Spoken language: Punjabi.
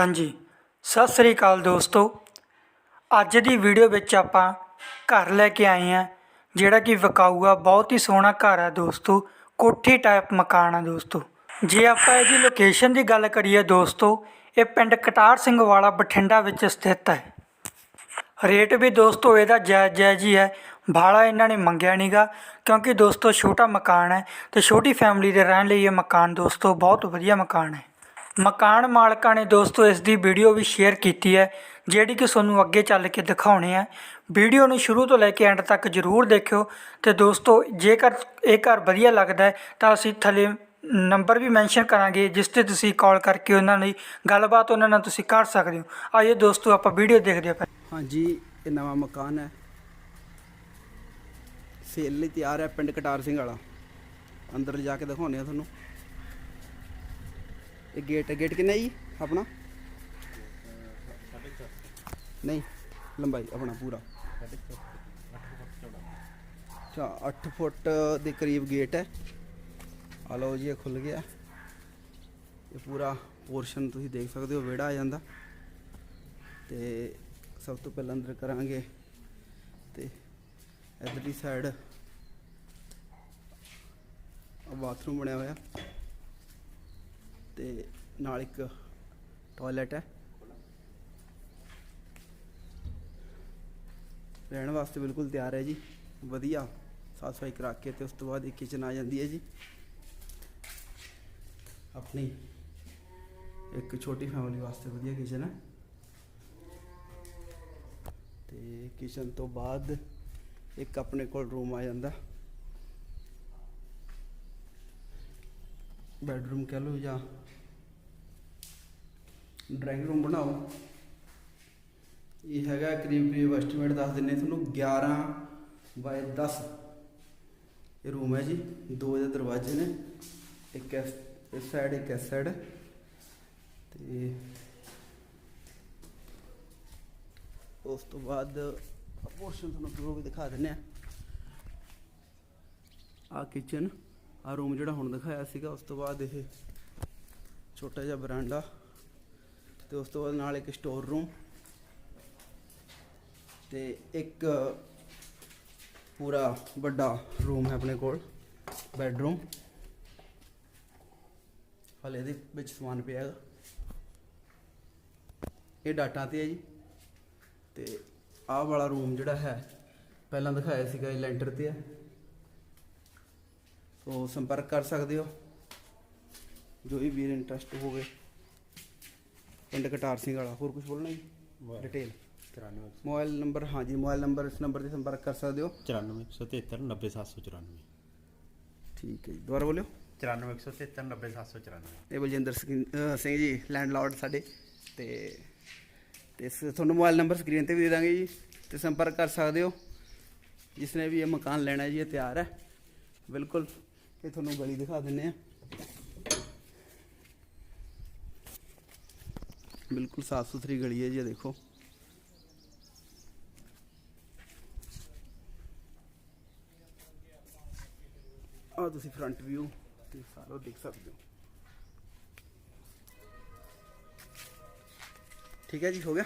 ਹਾਂਜੀ। ਸਤਿ ਸ੍ਰੀ ਅਕਾਲ ਦੋਸਤੋ। ਅੱਜ ਦੀ ਵੀਡੀਓ ਵਿੱਚ ਆਪਾਂ ਘਰ ਲੈ ਕੇ ਆਏ ਹਾਂ, ਜਿਹੜਾ ਕਿ ਵਿਕਾਊ ਬਹੁਤ ਹੀ ਸੋਹਣਾ ਘਰ ਆ ਦੋਸਤੋ। ਕੋਠੀ ਟਾਈਪ ਮਕਾਨ ਆ ਦੋਸਤੋ। ਜੇ ਆਪਾਂ ਇਹਦੀ ਲੋਕੇਸ਼ਨ ਦੀ ਗੱਲ ਕਰੀਏ ਦੋਸਤੋ, ਇਹ ਪਿੰਡ ਕਟਾਰ ਸਿੰਘ ਵਾਲਾ ਬਠਿੰਡਾ ਵਿੱਚ ਸਥਿਤ ਹੈ। ਰੇਟ ਵੀ ਦੋਸਤੋ ਇਹਦਾ ਜਾਇਜ਼ ਜਾਇਜ਼ ਹੀ ਹੈ। ਭਾੜਾ ਇਹਨਾਂ ਨੇ ਮੰਗਿਆ ਨਹੀਂਗਾ ਕਿਉਂਕਿ ਦੋਸਤੋ ਛੋਟਾ ਮਕਾਨ ਹੈ ਤੇ ਛੋਟੀ ਫੈਮਿਲੀ ਦੇ ਰਹਿਣ ਲਈ ਇਹ ਮਕਾਨ ਦੋਸਤੋ ਬਹੁਤ ਵਧੀਆ ਮਕਾਨ ਹੈ। ਮਕਾਨ ਮਾਲਕਾਂ ਨੇ ਦੋਸਤੋ, ਇਸ ਦੀ ਵੀਡੀਓ ਵੀ ਸ਼ੇਅਰ ਕੀਤੀ ਹੈ, ਜਿਹੜੀ ਕਿ ਤੁਹਾਨੂੰ ਅੱਗੇ ਚੱਲ ਕੇ ਦਿਖਾਉਣੇ ਆ ਵੀਡੀਓ ਨੂੰ ਸ਼ੁਰੂ ਤੋਂ ਲੈ ਕੇ ਐਂਡ ਤੱਕ ਜ਼ਰੂਰ ਦੇਖਿਓ ਤੇ ਦੋਸਤੋ, ਜੇਕਰ ਇਹ ਘਰ ਵਧੀਆ ਲੱਗਦਾ ਹੈ, ਤਾਂ ਅਸੀਂ ਥੱਲੇ ਨੰਬਰ ਵੀ ਮੈਂਸ਼ਨ ਕਰਾਂਗੇ, ਜਿਸ ਤੇ ਤੁਸੀਂ ਕਾਲ ਕਰਕੇ ਉਹਨਾਂ ਲਈ ਗੱਲਬਾਤ ਉਹਨਾਂ ਨਾਲ ਤੁਸੀਂ ਕਰ ਸਕਦੇ ਹੋ। ਆਈਏ ਦੋਸਤੋ, ਆਪਾਂ ਵੀਡੀਓ ਦੇਖਦੇ ਹਾਂ ਹਾਂਜੀ, ਇਹ ਨਵਾਂ ਮਕਾਨ ਹੈ। ਸੇਲ ਲਈ ਤਿਆਰ ਹੈ ਪਿੰਡ ਕਟਾਰ ਸਿੰਘ ਵਾਲਾ। ਅੰਦਰ ਜਾ ਕੇ ਦਿਖਾਉਂਦੇ ਆ ਤੁਹਾਨੂੰ। ਇਹ ਗੇਟ ਗੇਟ ਕਿੰਨਾ ਜੀ? ਆਪਣਾ? ਨਹੀਂ, ਲੰਬਾਈ, ਆਪਣਾ ਪੂਰਾ। ਅੱਛਾ 8 ਫੁੱਟ ਦੇ ਕਰੀਬ ਗੇਟ ਹੈ। ਆ ਲਓ ਜੀ, ਇਹ ਖੁੱਲ ਗਿਆ। ਇਹ ਪੂਰਾ ਪੋਰਸ਼ਨ ਤੁਸੀਂ ਦੇਖ ਸਕਦੇ ਹੋ, ਵਿਹੜਾ ਆ ਜਾਂਦਾ। ਤੇ ਸਭ ਤੋਂ ਪਹਿਲਾਂ ਅੰਦਰ ਕਰਾਂਗੇ ਤੇ ਇਧਰਲੀ ਸਾਈਡ ਬਾਥਰੂਮ ਬਣਿਆ ਹੋਇਆ। ਤੇ ਨਾਲ ਇੱਕ ਟਾਇਲਟ ਹੈ। ਰਹਿਣ ਵਾਸਤੇ ਬਿਲਕੁਲ ਤਿਆਰ ਹੈ ਜੀ। ਵਧੀਆ ਸਾਫ਼ ਸਫ਼ਾਈ ਕਰਾ ਕੇ ਤੇ ਉਸ ਤੋਂ ਬਾਅਦ ਇੱਕ ਕਿਚਨ ਆ ਜਾਂਦੀ ਹੈ ਜੀ। ਆਪਣੀ ਇੱਕ ਛੋਟੀ ਫੈਮਿਲੀ ਵਾਸਤੇ ਵਧੀਆ ਕਿਚਨ ਹੈ। ਤੇ ਕਿਚਨ ਤੋਂ ਬਾਅਦ ਇੱਕ ਆਪਣੇ ਕੋਲ ਰੂਮ ਆ ਜਾਂਦਾ। ਬੈਡਰੂਮ ਕਹਿ ਲਓ ਜਾਂ ਡਰਾਇੰਗ ਰੂਮ ਬਣਾਓ। ਇਹ ਹੈਗਾ ਕਰੀਬ ਕਰੀਬ ਐਸਟੀਮੇਟ ਦੱਸ ਦਿੰਨੇ ਤੁਹਾਨੂੰ 11 ਬਾਏ 10 ਇਹ ਰੂਮ ਹੈ ਜੀ, ਦੋ ਦੇ ਦਰਵਾਜ਼ੇ ਨੇ, ਇੱਕ ਇਸ ਸਾਈਡ ਇੱਕ ਇਸ ਸਾਈਡ ਤੇ ਉਸ ਤੋਂ ਬਾਅਦ ਪੋਰਸ਼ਨ ਤੁਹਾਨੂੰ ਦੂਰੋਂ ਵੀ ਦਿਖਾ ਦਿੰਨੇ ਆ। ਆ ਕਿਚਨ ਆ ਰੂਮ ਜਿਹੜਾ ਹੁਣ ਦਿਖਾਇਆ ਸੀਗਾ, ਉਸ ਤੋਂ ਬਾਅਦ ਇਹ ਛੋਟਾ ਜਿਹਾ ਬਰਾਂਡਾ ਤੇ ਉਸ ਤੋਂ ਬਾਅਦ ਨਾਲ ਇੱਕ ਸਟੋਰ ਰੂਮ ਤੇ ਇੱਕ ਪੂਰਾ ਵੱਡਾ ਰੂਮ ਹੈ ਆਪਣੇ ਕੋਲ ਬੈੱਡਰੂਮ ਹਲੇ ਇਹਦੇ ਵਿੱਚ ਸਮਾਨ ਪਿਆ ਹੈਗਾ। ਇਹ ਡਾਟਾ ਤੇ ਹੈ ਜੀ। ਤੇ ਆਹ ਵਾਲਾ ਰੂਮ ਜਿਹੜਾ ਹੈ, ਪਹਿਲਾਂ ਦਿਖਾਇਆ ਸੀਗਾ ਇਹ ਲੈਂਟਰ ਤੇ ਹੈ। ਸੋ ਸੰਪਰਕ ਕਰ ਸਕਦੇ ਹੋ। ਜੋ ਵੀ ਵੀਰ ਇੰਟਰਸਟ ਹੋਵੇ। ਪਿੰਡ ਕਟਾਰ ਸਿੰਘ ਵਾਲਾ ਹੋਰ ਕੁਝ ਬੋਲਣਾ ਜੀ? ਡਿਟੇਲ 94 ਮੋਬਾਈਲ ਨੰਬਰ ਹਾਂਜੀ ਮੋਬਾਈਲ ਨੰਬਰ ਇਸ ਨੰਬਰ ਤੇ ਸੰਪਰਕ ਕਰ ਸਕਦੇ ਹੋ। 94 173 90794 ਠੀਕ ਹੈ ਜੀ ਦੁਬਾਰਾ ਬੋਲਿਓ। 94 173 90794 ਇਹ ਬਲਜਿੰਦਰ ਸਿੰਘ ਜੀ ਲੈਂਡਲਾਰਡ ਸਾਡੇ। ਤੇ ਤੇ ਤੁਹਾਨੂੰ ਮੋਬਾਈਲ ਨੰਬਰ ਸਕਰੀਨ ਤੇ ਵੀ ਦੇ ਦਾਂਗੇ ਜੀ। ਤੇ ਸੰਪਰਕ ਕਰ ਸਕਦੇ ਹੋ। ਜਿਸ ਨੇ ਵੀ ਇਹ ਮਕਾਨ ਲੈਣਾ ਜੀ ਇਹ ਤਿਆਰ ਹੈ। ਬਿਲਕੁਲ। ਇਹ ਤੁਹਾਨੂੰ ਗਲੀ ਦਿਖਾ ਦਿੰਨੇ ਆ। ਬਿਲਕੁਲ ਸਾਫ਼ ਸੁਥਰੀ ਗਲੀ ਹੈ ਜੀ, ਇਹ ਦੇਖੋ। ਆ ਤੁਸੀਂ ਫਰੰਟ ਵਿਊ ਤੇ ਸਾਰਾ ਦੇਖ ਸਕਦੇ ਹੋ। ਠੀਕ ਹੈ ਜੀ, ਹੋ ਗਿਆ?